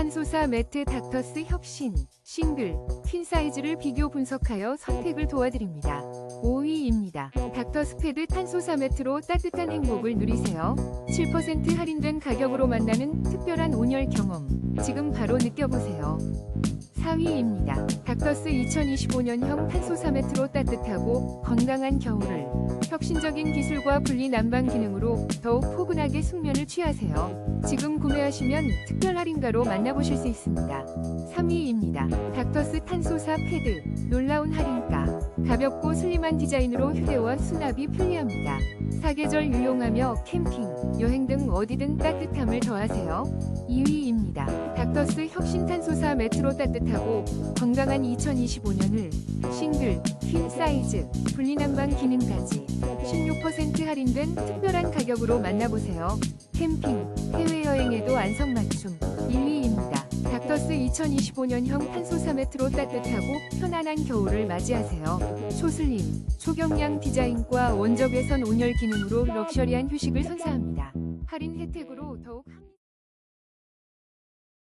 탄소사 매트 닥터스 혁신 싱글 퀸 사이즈를 비교 분석하여 선택을 도와드립니다. 5위입니다. 닥터스 패드 탄소사 매트로 따뜻한 행복을 누리세요. 7% 할인된 가격으로 만나는 특별한 온열 경험. 지금 바로 느껴보세요. 4위입니다. 닥터스 2025년형 탄소사 매트로 따뜻하고 건강한 겨울을 혁신적인 기술과 분리 난방 기능으로 더욱 포근하게 숙면을 취하세요. 지금 구매하시면 특별 할인가로 만나보실 수 있습니다. 3위입니다. 닥터스 탄소사 패드 놀라운 할인가 가볍고 슬림한 디자인으로 휴대와 수납이 편리합니다. 사계절 유용하며 캠핑, 여행 등 어디든 따뜻함을 더하세요. 2위입니다. 닥터스 혁신 탄소사 매트로 따뜻하고 건강한 2025년을 싱글, 퀸 사이즈, 분리난방 기능까지 16% 할인된 특별한 가격으로 만나보세요. 캠핑, 해외여행에도 안성맞춤 1위입니다. 닥터스 2025년형 탄소사 매트로 따뜻하고 편안한 겨울을 맞이하세요. 초슬림, 초경량 디자인과 원적 외선 온열 기능으로 럭셔리한 휴식을 선사합니다. 할인 혜택으로 더욱 한